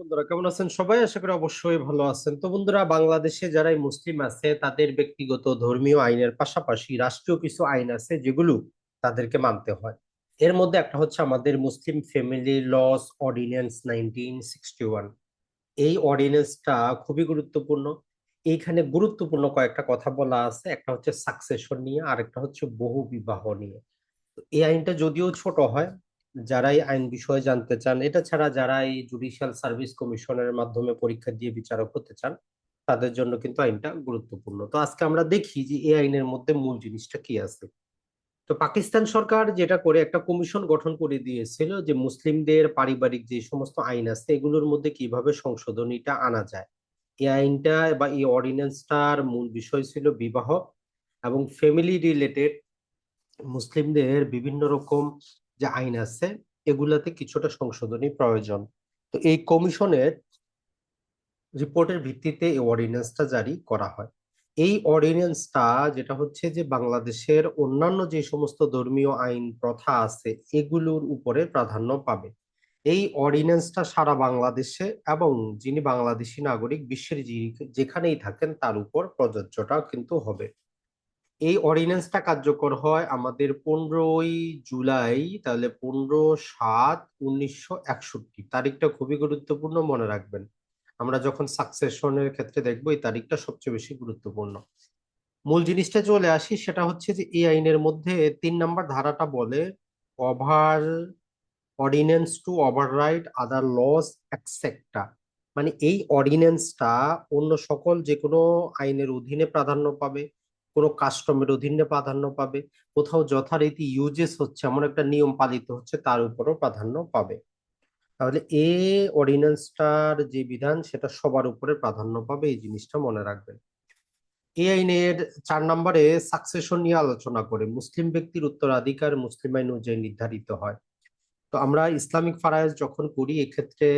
বন্ধুরা, কেমন আছেন সবাই? আশা করি অবশ্যই ভালো আছেন। তো বন্ধুরা, বাংলাদেশে যারাই মুসলিম আছে, তাদের ব্যক্তিগত ধর্মীয় আইনের পাশাপাশি রাষ্ট্রীয় কিছু আইন আছে যেগুলো তাদেরকে মানতে হয়। এর মধ্যে একটা হচ্ছে আমাদের Muslim family laws ordinance nineteen sixty one. এই অর্ডিন্যান্সটা খুবই গুরুত্বপূর্ণ। এইখানে গুরুত্বপূর্ণ কয়েকটা কথা বলা আছে। একটা হচ্ছে সাকসেশন নিয়ে আর একটা হচ্ছে বহু বিবাহ নিয়ে। এই আইনটা যদিও ছোট হয় যারা এই আইন বিষয়ে জানতে চান, এটা ছাড়া যারা এই জুডিশিয়াল সার্ভিস কমিশনের মাধ্যমে পরীক্ষা দিয়ে বিচারক হতে চান, তাদের জন্য কিন্তু আইনটা গুরুত্বপূর্ণ। তো আজকে আমরা দেখি যে এই আইনের মধ্যে মূল জিনিসটা কি আছে। তো পাকিস্তান সরকার যেটা করে, একটা কমিশন গঠন করে দিয়েছিল যে মুসলিমদের পারিবারিক যে সমস্ত আইন আছে, এগুলোর মধ্যে কীভাবে সংশোধনীটা আনা যায়। এই আইনটা বা এই অর্ডিন্যান্সটার মূল বিষয় ছিল বিবাহ এবং ফ্যামিলি রিলেটেড মুসলিমদের বিভিন্ন রকম যে আইন আছে, এগুলাতে কিছুটা সংশোধনী প্রয়োজন। তো এই কমিশনের রিপোর্টের ভিত্তিতে এই অর্ডিন্যান্সটা জারি করা হয়। এই অর্ডিন্যান্সটা যেটা হচ্ছে যে বাংলাদেশের অন্যান্য যে সমস্ত ধর্মীয় আইন প্রথা আছে, এগুলোর উপরে প্রাধান্য পাবে। এই অর্ডিন্যান্সটা সারা বাংলাদেশে এবং যিনি বাংলাদেশি নাগরিক, বিশ্বের যেখানেই থাকেন, তার উপর প্রযোজ্যটা কিন্তু হবে। এই অর্ডিন্যান্সটা কার্যকর হয় আমাদের পনেরোই জুলাই, তাহলে পনেরো সাত উনিশশো একষট্টি। তারিখটা খুবই গুরুত্বপূর্ণ, মনে রাখবেন। আমরা যখন সাকসেশনের ক্ষেত্রে দেখব, এই তারিখটা সবচেয়ে বেশি গুরুত্বপূর্ণ। মূল জিনিসটা চলে আসি, সেটা হচ্ছে যে এই আইনের মধ্যে তিন নাম্বার ধারাটা বলে over ordinance to override other laws এক্সেক্টা মানে এই অর্ডিন্যান্সটা অন্য সকল যে কোনো আইনের অধীনে প্রাধান্য পাবে। কোনো কাস্টমের অধীনে প্রাধান্য পাবে, কোথাও যথারীতি ইউজেস হচ্ছে, এমন একটা নিয়ম পালিত হচ্ছে, তার উপরও প্রাধান্য পাবে। তাহলে এ অর্ডিন্যান্সটার যে বিধান, সেটা সবার উপরে প্রাধান্য পাবে, এই জিনিসটা মনে রাখবেন। এই আইনের চার নম্বরে সাকসেশন নিয়ে আলোচনা করে, মুসলিম ব্যক্তির উত্তরাধিকার মুসলিম আইন অনুযায়ী নির্ধারিত হয়। তো আমরা ইসলামিক ফারায়েজ যখন করি, এক্ষেত্রে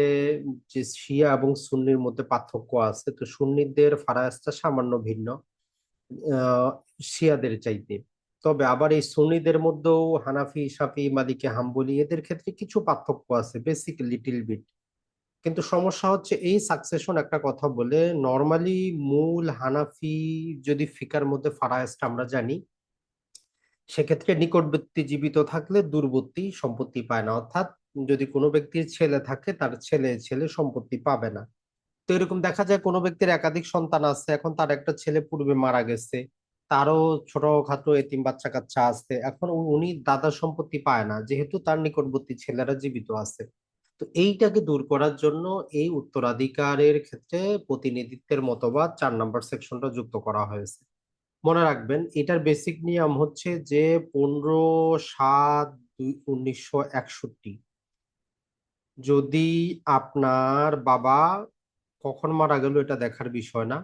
যে শিয়া এবং সুন্নির মধ্যে পার্থক্য আছে, তো সুন্নিদের ফারায়েজটা সামান্য ভিন্ন। শিয়াদের চাইতে। তবে আবার এই সুন্নিদের মধ্যেও হানাফি, সাফি, মালিকে, হাম্বলি এদের ক্ষেত্রে কিছু পার্থক্য আছে বেসিক লিটিল বিট কিন্তু সমস্যা হচ্ছে এই সাকসেশন একটা কথা বলে নর্মালি মূল হানাফি যদি ফিকার মধ্যে ফারায়েজটা আমরা জানি, সেক্ষেত্রে নিকটবর্তী জীবিত থাকলে দূরবর্তী সম্পত্তি পায় না। অর্থাৎ যদি কোনো ব্যক্তির ছেলে থাকে, তার ছেলে ছেলে সম্পত্তি পাবে না। তো এরকম দেখা যায় কোনো ব্যক্তির একাধিক সন্তান আছে, এখন তার একটা ছেলে পূর্বে মারা গেছে, তারও ছোটখাটো এতিম বাচ্চা কাচ্চা আছে, এখন উনি দাদার সম্পত্তি পায় না, যেহেতু তার নিকটবর্তী ছেলেরা জীবিত আছে। তো এইটাকে দূর করার জন্য এই উত্তরাধিকারের ক্ষেত্রে প্রতিনিধিত্বের মতবাদ চার নম্বর সেকশনটা যুক্ত করা হয়েছে। মনে রাখবেন, এটার বেসিক নিয়ম হচ্ছে যে পনেরো সাত দুই উনিশশো একষট্টি, যদি আপনার বাবা কখন মারা গেল এটা দেখার বিষয় না।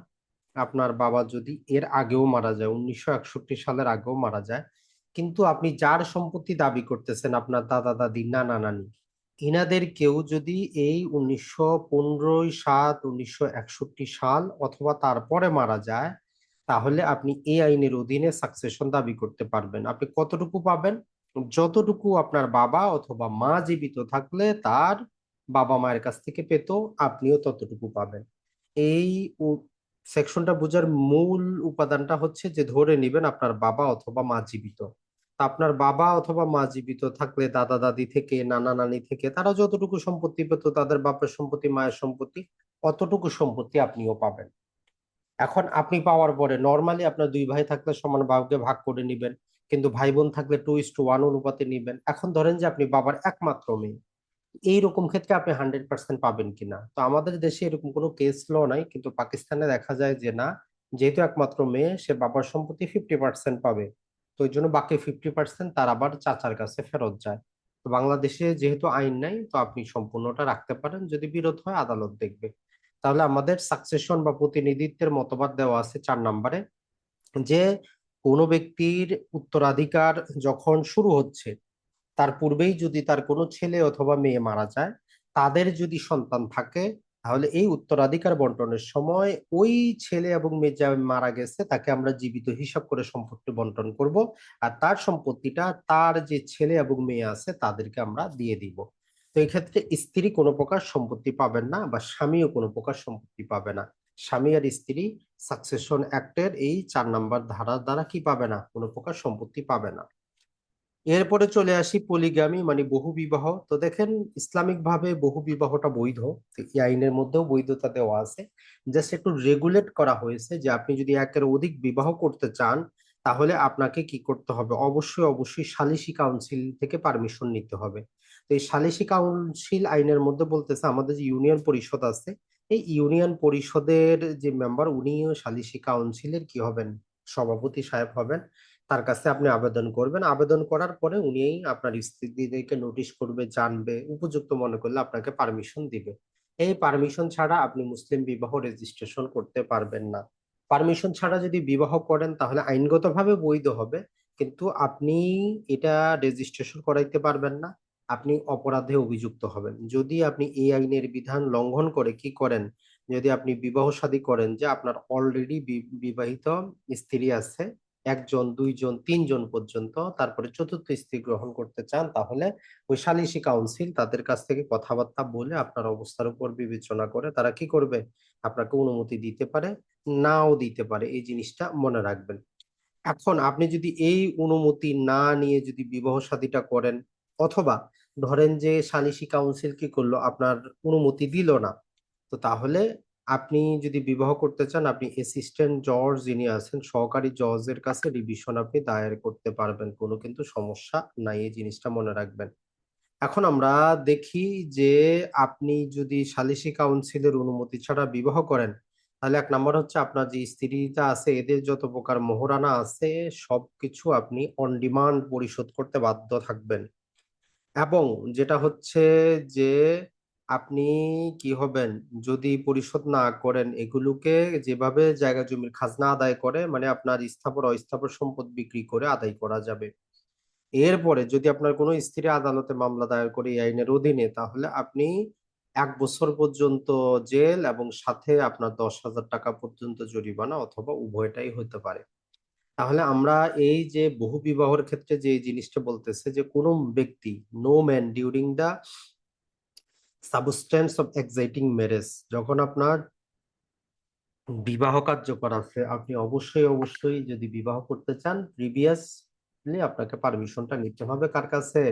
আপনার বাবা যদি এর আগেও মারা যায়, উনিশশো একষট্টি সালের আগেও মারা যায়, কিন্তু আপনি যার সম্পত্তি দাবি করতেছেন, আপনার দাদা, দাদি, নানা, নানি, ইনাদের কেউ যদি এই উনিশশো পনেরোই সাত, উনিশশো একষট্টি সাল অথবা তারপরে মারা যায়, তাহলে আপনি এই আইনের অধীনে সাকসেশন দাবি করতে পারবেন। আপনি কতটুকু পাবেন? যতটুকু আপনার বাবা অথবা মা জীবিত থাকলে তার বাবা মায়ের কাছ থেকে পেত, আপনিও ততটুকু পাবেন। এই সেকশনটা বোঝার মূল উপাদানটা হচ্ছে যে ধরে নিবেন আপনার বাবা অথবা মা জীবিত। আপনার বাবা অথবা মা জীবিত থাকলে দাদা, দাদি থেকে, নানা, নানি থেকে, তারা যতটুকু সম্পত্তি পেত, তাদের বাপের সম্পত্তি, মায়ের সম্পত্তি, অতটুকু সম্পত্তি আপনিও পাবেন। এখন আপনি পাওয়ার পরে নর্মালি আপনার দুই ভাই থাকলে সমান ভাগে ভাগ করে নিবেন, কিন্তু ভাই বোন থাকলে টু ইস টু ওয়ান অনুপাতে নিবেন। এখন ধরেন যে আপনি বাবার একমাত্র মেয়ে। এইরকম ক্ষেত্রে আপনি হান্ড্রেড পার্সেন্ট পাবেন কিনা? তো আমাদের দেশে এরকম কোনো কেস ল নাই, কিন্তু পাকিস্তানে দেখা যায় যে না, যেহেতু একমাত্র মেয়ে, সে বাবার সম্পত্তি ফিফটি পার্সেন্ট পাবে। তো ওই জন্য বাকি ফিফটি পার্সেন্ট তার আবার চাচার কাছে ফেরত যায়। তো বাংলাদেশে যেহেতু আইন নাই, তো আপনি সম্পূর্ণটা রাখতে পারেন, যদি বিরোধ হয় আদালত দেখবে। তাহলে আমাদের সাকসেশন বা প্রতিনিধিত্বের মতবাদ দেওয়া আছে চার নম্বরে, যে কোনো ব্যক্তির উত্তরাধিকার যখন শুরু হচ্ছে তার পূর্বেই যদি তার কোনো ছেলে অথবা মেয়ে মারা যায়, তাদের যদি সন্তান থাকে, তাহলে এই উত্তরাধিকার বন্টনের সময় ওই ছেলে এবং মেয়ে যা মারা গেছে, তাকে আমরা জীবিত হিসাব করে সম্পত্তি বন্টন করব। আর তার সম্পত্তিটা তার যে ছেলে এবং মেয়ে আছে, তাদেরকে আমরা দিয়ে দিব। তো এই ক্ষেত্রে স্ত্রী কোনো প্রকার সম্পত্তি পাবেন না বা স্বামীও কোনো প্রকার সম্পত্তি পাবে না। স্বামী আর স্ত্রী সাকসেশন অ্যাক্টের এই চার নাম্বার ধারার দ্বারা কি পাবে না? কোনো প্রকার সম্পত্তি পাবে না। এরপরে চলে আসি পলিগামি মানে বহু বিবাহ। তো দেখেন ইসলামিক ভাবে বহু বিবাহটা বৈধ। এই আইনের মধ্যেও বৈধতা দেওয়া আছে। জাস্ট একটু রেগুলেট করা হয়েছে যে আপনি যদি একের অধিক বিবাহ করতে চান, তাহলে আপনাকে কি করতে হবে? অবশ্যই অবশ্যই সালিসি কাউন্সিল থেকে পারমিশন নিতে হবে। তো এই সালিসি কাউন্সিল আইনের মধ্যে বলতেছে, আমাদের যে ইউনিয়ন পরিষদ আছে, এই ইউনিয়ন পরিষদের যে মেম্বার উনিও সালিসি কাউন্সিলের কি হবেন? সভাপতি সাহেব হবেন। তার কাছে আপনি আবেদন করবেন। আবেদন করার পরে উনি আপনার স্ত্রীদেরকে নোটিশ করবে, জানবে, উপযুক্ত মনে করলে আপনাকে পারমিশন দিবে। এই পারমিশন ছাড়া আপনি মুসলিম বিবাহ রেজিস্ট্রেশন করতে পারবেন না। পারমিশন ছাড়া যদি বিবাহ করেন তাহলে আইনগতভাবে বৈধ হবে, কিন্তু আপনি এটা রেজিস্ট্রেশন করাইতে পারবেন না। আপনি অপরাধে অভিযুক্ত হবেন। যদি আপনি এই আইনের বিধান লঙ্ঘন করে কি করেন? যদি আপনি বিবাহ শাদী করেন যে আপনার অলরেডি বিবাহিত স্ত্রী আছে একজন, দুইজন, তিনজন পর্যন্ত তারপরে চতুর্থ স্ত্রী গ্রহণ করতে চান, তাহলে ওই সালিসি কাউন্সিল তাদের কাছ থেকে কথাবার্তা বলে আপনার অবস্থার উপর বিবেচনা করে তারা কি করবে? আপনাকে অনুমতি দিতে পারে, নাও দিতে পারে। এই জিনিসটা মনে রাখবেন। এখন আপনি যদি এই অনুমতি না নিয়ে যদি বিবাহ শাদীটা করেন, অথবা ধরেন যে সালিসি কাউন্সিল কি করল, আপনার অনুমতি দিল না, তো তাহলে আপনি যদি বিবাহ করতে চান, আপনি অ্যাসিস্ট্যান্ট জজ যিনি আছেন, সহকারী জজের কাছে রিভিশন আপনি দায়ের করতে পারবেন। কোনো কিন্তু সমস্যা নাই, এই জিনিসটা মনে রাখবেন। এখন আমরা দেখি যে আপনি যদি সালিসি কাউন্সিলের অনুমতি ছাড়া বিবাহ করেন, তাহলে এক নম্বর হচ্ছে আপনার যে স্ত্রীটা আছে, এদের যত প্রকার মোহরানা আছে সব কিছু আপনি অন ডিমান্ড পরিশোধ করতে বাধ্য থাকবেন। এবং যেটা হচ্ছে যে আপনি কি হবেন? যদি পরিশোধ না করেন, এগুলোকে যেভাবে জায়গা জমির খাজনা আদায় করে মানে আপনার স্থাবর, অস্থাবর সম্পদ বিক্রি করে আদায় করা যাবে। এরপরে যদি আপনার কোনো স্ত্রী আদালতে মামলা দায়ের করে এই আইনের অধীনে, তাহলে আপনি এক বছর পর্যন্ত জেল এবং সাথে আপনার দশ হাজার টাকা পর্যন্ত জরিমানা অথবা উভয়টাই হতে পারে। তাহলে আমরা এই যে বহু বিবাহের ক্ষেত্রে যে জিনিসটা বলতেছে যে কোনো ব্যক্তি no man during the substance of exciting marriage, যখন আপনার বিবাহ কার্যকর আছে, আপনি অবশ্যই অবশ্যই যদি বিবাহ করতে চান প্রিভিয়াসলি আপনাকে পারমিশনটা নিতে হবে কার কাছে?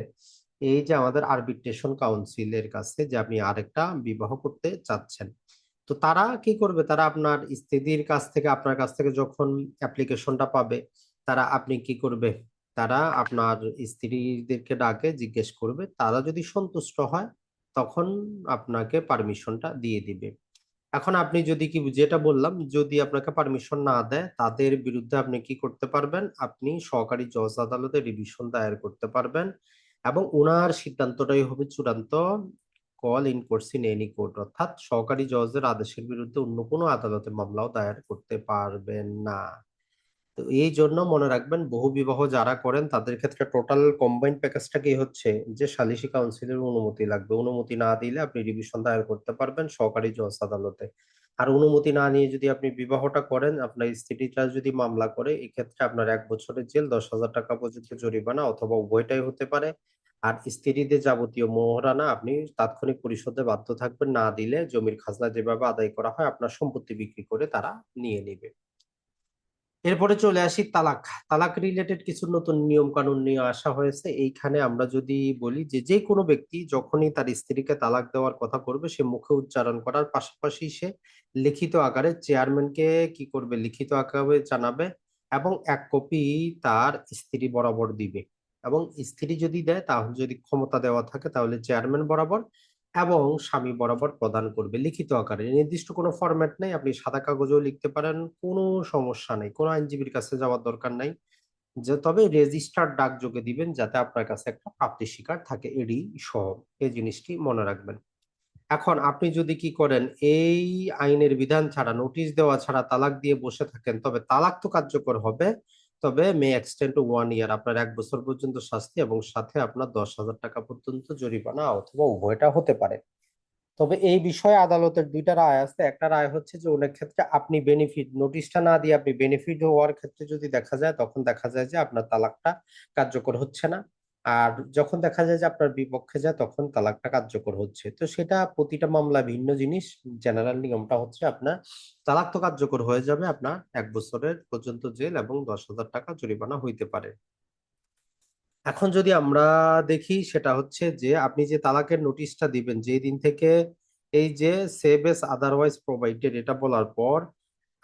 এই যে আমাদের আরবিট্রেশন কাউন্সিলের কাছে যে আপনি আরেকটা বিবাহ করতে চাচ্ছেন। তো তারা কি করবে? তারা আপনার স্ত্রীর কাছ থেকে, আপনার কাছ থেকে যখন অ্যাপ্লিকেশনটা পাবে, তারা আপনি কি করবে? তারা আপনার স্ত্রীদেরকে ডাকে, জিজ্ঞেস করবে। তারা যদি সন্তুষ্ট হয় তখন আপনাকে পারমিশনটা দিয়ে দিবে। এখন আপনি যদি কি, যেটা বললাম, যদি আপনাকে পারমিশন না দেয়, তাদের বিরুদ্ধে আপনি কি করতে পারবেন? আপনি সহকারী জজ আদালতে রিভিশন দায়ের করতে পারবেন এবং ওনার সিদ্ধান্তটাই হবে চূড়ান্ত call in course in any court অর্থাৎ সহকারী জজের আদেশের বিরুদ্ধে অন্য কোনো আদালতে মামলাও দায়ের করতে পারবেন না। তো এই জন্য মনে রাখবেন বহু বিবাহ যারা করেন, তাদের ক্ষেত্রে টোটাল কম্বাইন্ড প্যাকেজটা কি হচ্ছে? যে সালিসি কাউন্সিলের অনুমতি লাগবে। অনুমতি না দিলে আপনি রিভিশন দায়ের করতে পারবেন সহকারী জজ আদালতে আর অনুমতি না নিয়ে যদি আপনি বিবাহটা করেন, আপনার স্ত্রীটা যদি মামলা করে, এক্ষেত্রে আপনার এক বছরের জেল, দশ হাজার টাকা পর্যন্ত জরিমানা অথবা উভয়টাই হতে পারে। আর স্ত্রীদের যাবতীয় মোহরানা আপনি তাৎক্ষণিক পরিশোধে বাধ্য থাকবেন। না দিলে জমির খাজনা যেভাবে আদায় করা হয়, আপনার সম্পত্তি বিক্রি করে তারা নিয়ে নেবে। এরপরে চলে আসি তালাক। তালাক রিলেটেড কিছু নতুন নিয়ম কানুন নিয়ে আসা হয়েছে। এইখানে আমরা যদি বলি যে যে কোনো ব্যক্তি যখনই তার স্ত্রীকে তালাক দেওয়ার কথা করবে, সে মুখে উচ্চারণ করার পাশাপাশি সে লিখিত আকারে চেয়ারম্যানকে কি করবে? লিখিত আকারে জানাবে এবং এক কপি তার স্ত্রী বরাবর দিবে। এবং স্ত্রী যদি দেয়, তাহলে যদি ক্ষমতা দেওয়া থাকে, তাহলে চেয়ারম্যান বরাবর এবং স্বামী বরাবর প্রদান করবে লিখিত আকারে। নির্দিষ্ট কোনো ফরম্যাট নেই, আপনি সাদা কাগজেও লিখতে পারেন, কোনো সমস্যা নেই, কোনো আইনজীবীর কাছে যাওয়ার দরকার নাই। যে, তবে রেজিস্টার ডাক যোগে দিবেন যাতে আপনার কাছে একটা প্রাপ্তি স্বীকার থাকে এডি সহ, এই জিনিসটি মনে রাখবেন। এখন আপনি যদি কি করেন, এই আইনের বিধান ছাড়া নোটিশ দেওয়া ছাড়া তালাক দিয়ে বসে থাকেন, তবে তালাক তো কার্যকর হবে। তবে may extend to one year আপনার এক বছর পর্যন্ত শাস্তি এবং সাথে আপনার দশ হাজার টাকা পর্যন্ত জরিমানা অথবা উভয়টা হতে পারে। তবে এই বিষয়ে আদালতের দুইটা রায় আছে। একটা রায় হচ্ছে যে অনেক ক্ষেত্রে আপনি বেনিফিট নোটিশটা না দিয়ে আপনি বেনিফিট হওয়ার ক্ষেত্রে যদি দেখা যায়, তখন দেখা যায় যে আপনার তালাকটা কার্যকর হচ্ছে না। আর যখন দেখা যায় যে আপনার বিপক্ষে যায়, তখন তালাকটা কার্যকর হচ্ছে। তো সেটা প্রতিটা মামলা ভিন্ন জিনিস। জেনারেল নিয়মটা হচ্ছে আপনার তালাক তো কার্যকর হয়ে যাবে আপনার এক বছরের পর্যন্ত জেল এবং দশ হাজার টাকা জরিমানা হইতে পারে। এখন যদি আমরা দেখি, সেটা হচ্ছে যে আপনি যে তালাকের নোটিশটা দিবেন যে দিন থেকে এই যে সেভ এস আদারওয়াইজ প্রোভাইডেড এটা বলার পর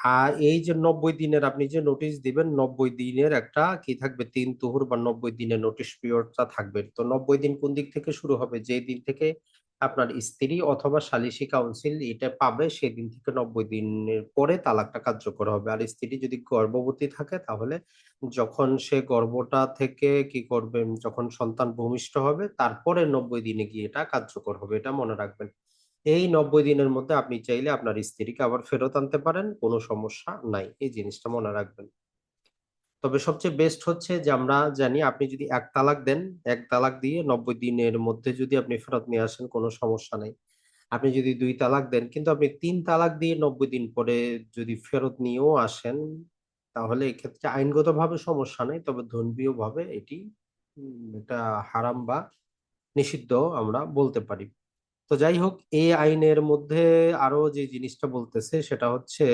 আর এই যে নব্বই দিনের আপনি যে নোটিশ দিবেন, নব্বই দিনের একটা কি থাকবে? তিন তুহুর বা নব্বই দিনের নোটিশ পিরিয়ডটা থাকবে। তো নব্বই দিন কোন দিক থেকে শুরু হবে? যে দিন থেকে আপনার স্ত্রী অথবা সালিসি কাউন্সিল এটা পাবে সেই দিন থেকে নব্বই দিনের পরে তালাকটা কার্যকর হবে। আর স্ত্রী যদি গর্ভবতী থাকে, তাহলে যখন সে গর্ভটা থেকে কি করবে? যখন সন্তান ভূমিষ্ঠ হবে, তারপরে নব্বই দিনে গিয়ে এটা কার্যকর হবে। এটা মনে রাখবেন। এই নব্বই দিনের মধ্যে আপনি চাইলে আপনার স্ত্রীকে আবার ফেরত আনতে পারেন, কোনো সমস্যা নাই। এই জিনিসটা মনে রাখবেন। তবে সবচেয়ে বেস্ট হচ্ছে যে আমরা জানি আপনি যদি এক তালাক দেন, এক তালাক দিয়ে নব্বই দিনের মধ্যে যদি আপনি ফেরত নিয়ে আসেন, কোনো সমস্যা নাই। আপনি যদি দুই তালাক দেন, কিন্তু আপনি তিন তালাক দিয়ে নব্বই দিন পরে যদি ফেরত নিয়েও আসেন, তাহলে এক্ষেত্রে আইনগতভাবে সমস্যা নেই, তবে ধর্মীয় ভাবে এটি এটা হারাম বা নিষিদ্ধ আমরা বলতে পারি। তো যাই হোক এই আইনের মধ্যে আরও যে জিনিসটা বলতেছে সেটা হচ্ছে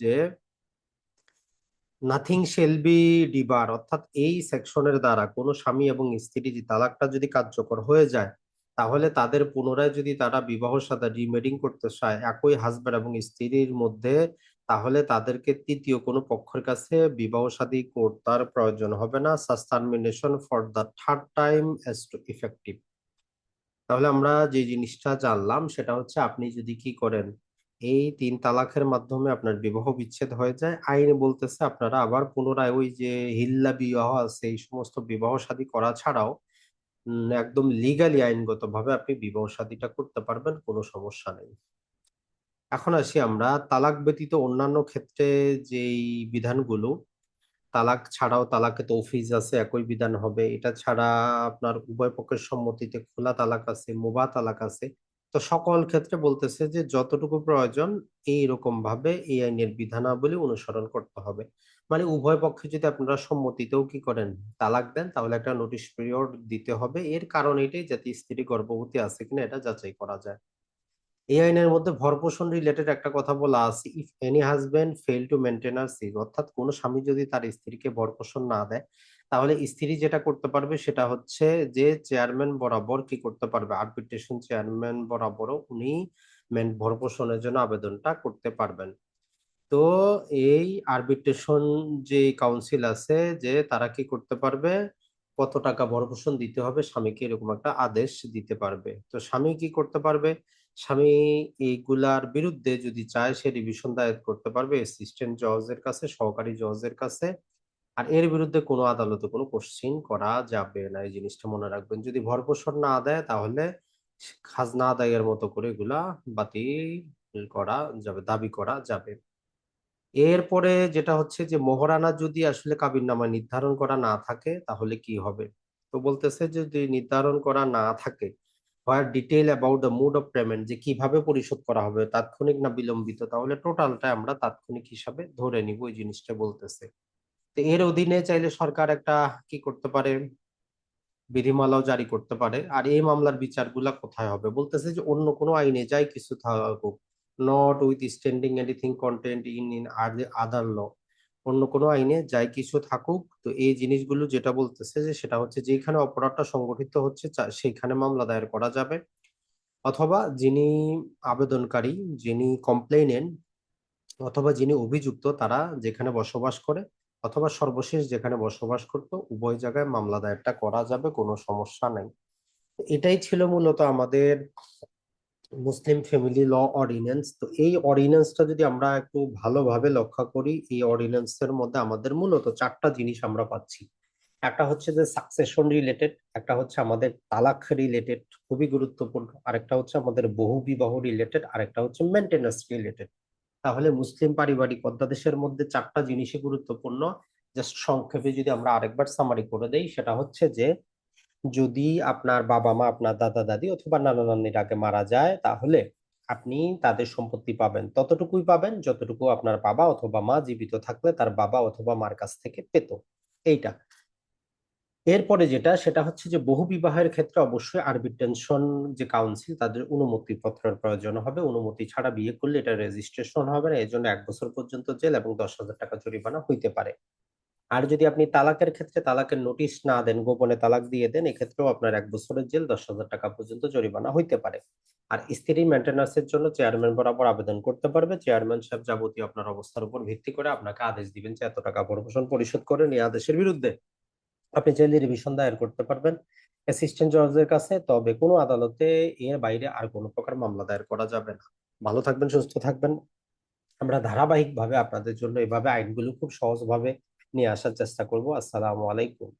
যে নাথিং শেল বি ডিবার, অর্থাৎ এই সেকশনের দ্বারা কোনো স্বামী এবং স্ত্রী যে তালাকটা যদি কার্যকর হয়ে যায়, তাহলে তাদের পুনরায় যদি তারা বিবাহ সাথে রিমেডিং করতে চায় একই হাজব্যান্ড এবং স্ত্রীর মধ্যে, তাহলে তাদেরকে তৃতীয় কোনো পক্ষের কাছে বিবাহ সাদী কর্তার প্রয়োজন হবে না। Such termination for the third time as to effective তাহলে আমরা যে জিনিসটা জানলাম সেটা হচ্ছে আপনি যদি কি করেন, এই তিন তালাকের মাধ্যমে আপনার বিবাহ বিচ্ছেদ হয়ে যায়। আইন বলতেছে আপনারা আবার পুনরায় ওই যে হিল্লা বিবাহ আছে, এই সমস্ত বিবাহ শাদী করা ছাড়াও একদম লিগালি আইনগত ভাবে আপনি বিবাহ শাদীটা করতে পারবেন, কোনো সমস্যা নেই। এখন আসি আমরা, তালাক ব্যতীত অন্যান্য ক্ষেত্রে যেই বিধানগুলো তালাক ছাড়াও তালাকে তৌফিজ আছে, একই বিধান হবে। এটা ছাড়া আপনার উভয় পক্ষের সম্মতিতে খোলা তালাক আছে, মুবা তালাক আছে। তো সকল ক্ষেত্রে বলতেছে যে, যতটুকু প্রয়োজন এই রকম ভাবে এই আইনের বিধানাবলী অনুসরণ করতে হবে। মানে উভয় পক্ষে যদি আপনারা সম্মতিতেও কি করেন, তালাক দেন, তাহলে একটা নোটিশ পিরিয়ড দিতে হবে। এর কারণ এটাই যাতে স্ত্রী গর্ভবতী আছে কিনা, এটা যাচাই করা যায়। এই আইনের মধ্যে ভরপোষণ রিলেটেড একটা কথা বলা আছে if any husband fail to maintain or cease অর্থাৎ কোন স্বামী যদি তার স্ত্রীকে ভরপোষণ না দেয়, তাহলে স্ত্রী যেটা করতে পারবে সেটা হচ্ছে যে চেয়ারম্যান বরাবর কি করতে পারবে আরবিট্রেশন চেয়ারম্যান বরাবরও উনি মেন ভরপোষণের জন্য আবেদনটা করতে পারবেন। তো এই আরবিট্রেশন যে কাউন্সিল আছে যে তারা কি করতে পারবে, কত টাকা ভরপোষণ দিতে হবে স্বামীকে এরকম একটা আদেশ দিতে পারবে। তো স্বামী কি করতে পারবে স্বামী এইগুলার বিরুদ্ধে যদি চায় সে রিভিশন দায়ের করতে পারবে অ্যাসিস্ট্যান্ট জজের কাছে, সহকারী জজের কাছে। আর এর বিরুদ্ধে কোনো আদালতে কোনো কোশ্চিন করা যাবে না। এই জিনিসটা মনে রাখবেন, যদি ভরপোষণ না দেয় তাহলে খাজনা আদায়ের মতো করে এগুলা বাতিল করা যাবে, দাবি করা যাবে। এরপরে যেটা হচ্ছে যে মহারানা যদি আসলে কাবিননামা নির্ধারণ করা না থাকে, তাহলে কি হবে? তো বলতেছে যদি নির্ধারণ করা না থাকে where detail about the mood of payment যে কীভাবে পরিশোধ করা হবে, তাৎক্ষণিক না বিলম্বিত, তাহলে টোটালটা আমরা তাৎক্ষণিক হিসাবে ধরে নিব এই জিনিসটা বলতেছে। তো এর অধীনে চাইলে সরকার একটা কি করতে পারে? বিধিমালাও জারি করতে পারে। আর এই মামলার বিচারগুলা কোথায় হবে? বলতেছে যে অন্য কোনো আইনে যাই কিছু থাকুক not with standing anything content in in other law অন্য কোনো আইনে যাই কিছু থাকুক, তো এই জিনিসগুলো যেটা বলতেছে যে সেটা হচ্ছে যেখানে অপরাধটা সংগঠিত হচ্ছে সেইখানে মামলা দায়ের করা যাবে। অথবা যিনি আবেদনকারী, যিনি কমপ্লেনেন্ট অথবা যিনি অভিযুক্ত, তারা যেখানে বসবাস করে, অথবা সর্বশেষ যেখানে বসবাস করতো, উভয় জায়গায় মামলা দায়েরটা করা যাবে, কোনো সমস্যা নাই। এটাই ছিল মূলত আমাদের মুসলিম ফ্যামিলি ল অর্ডিন্যান্স তো এই অর্ডিন্যান্সটা যদি আমরা একটু ভালোভাবে লক্ষ্য করি, এই অর্ডিন্যান্সের মধ্যে আমাদের মূলত চারটা জিনিস আমরা পাচ্ছি। একটা হচ্ছে যে সাকসেশন রিলেটেড একটা হচ্ছে আমাদের তালাক রিলেটেড খুবই গুরুত্বপূর্ণ। আরেকটা হচ্ছে আমাদের বহু বিবাহ রিলেটেড আরেকটা হচ্ছে মেনটেন্যান্স রিলেটেড তাহলে মুসলিম পারিবারিক অধ্যাদেশের মধ্যে চারটা জিনিসই গুরুত্বপূর্ণ। জাস্ট সংক্ষেপে যদি আমরা আরেকবার সামারি করে দেই, সেটা হচ্ছে যে যদি আপনার বাবা মা আপনার দাদা দাদি অথবা নানা নানির আগে মারা যায়, তাহলে আপনি তাদের সম্পত্তি পাবেন। ততটুকুই পাবেন যতটুকু আপনার বাবা অথবা মা জীবিত থাকলে তার বাবা অথবা মার কাছ থেকে পেত। এইটা। এরপরে যেটা, সেটা হচ্ছে যে বহু বিবাহের ক্ষেত্রে অবশ্যই আরবিটেনশন যে কাউন্সিল, তাদের অনুমতি পত্রের প্রয়োজন হবে। অনুমতি ছাড়া বিয়ে করলে এটা রেজিস্ট্রেশন হবে না। এই জন্য এক বছর পর্যন্ত জেল এবং দশ হাজার টাকা জরিমানা হইতে পারে। আর যদি আপনি তালাকের ক্ষেত্রে তালাকের নোটিশ না দেন, গোপনে তালাক দিয়ে দেন, এক্ষেত্রেও আপনার এক বছরের জেল দশ হাজার টাকা পর্যন্ত জরিমানা হইতে পারে। আর স্ত্রী মেনটেন্যান্সের জন্য চেয়ারম্যান বরাবর আবেদন করতে পারবে। চেয়ারম্যান সাহেব যাবতীয় আপনার অবস্থার উপর ভিত্তি করে আপনাকে আদেশ দিবেন যে এত টাকা প্রমোশন পরিশোধ করেন এই আদেশের বিরুদ্ধে। আপনি চাইলে রিভিশন দায়ের করতে পারবেন অ্যাসিস্ট্যান্ট জজের কাছে, তবে কোনো আদালতে এর বাইরে আর কোনো প্রকার মামলা দায়ের করা যাবে না। ভালো থাকবেন, সুস্থ থাকবেন। আমরা ধারাবাহিকভাবে আপনাদের জন্য এভাবে আইনগুলো খুব সহজভাবে নিয়ে আসার চেষ্টা করব। আসসালামু আলাইকুম।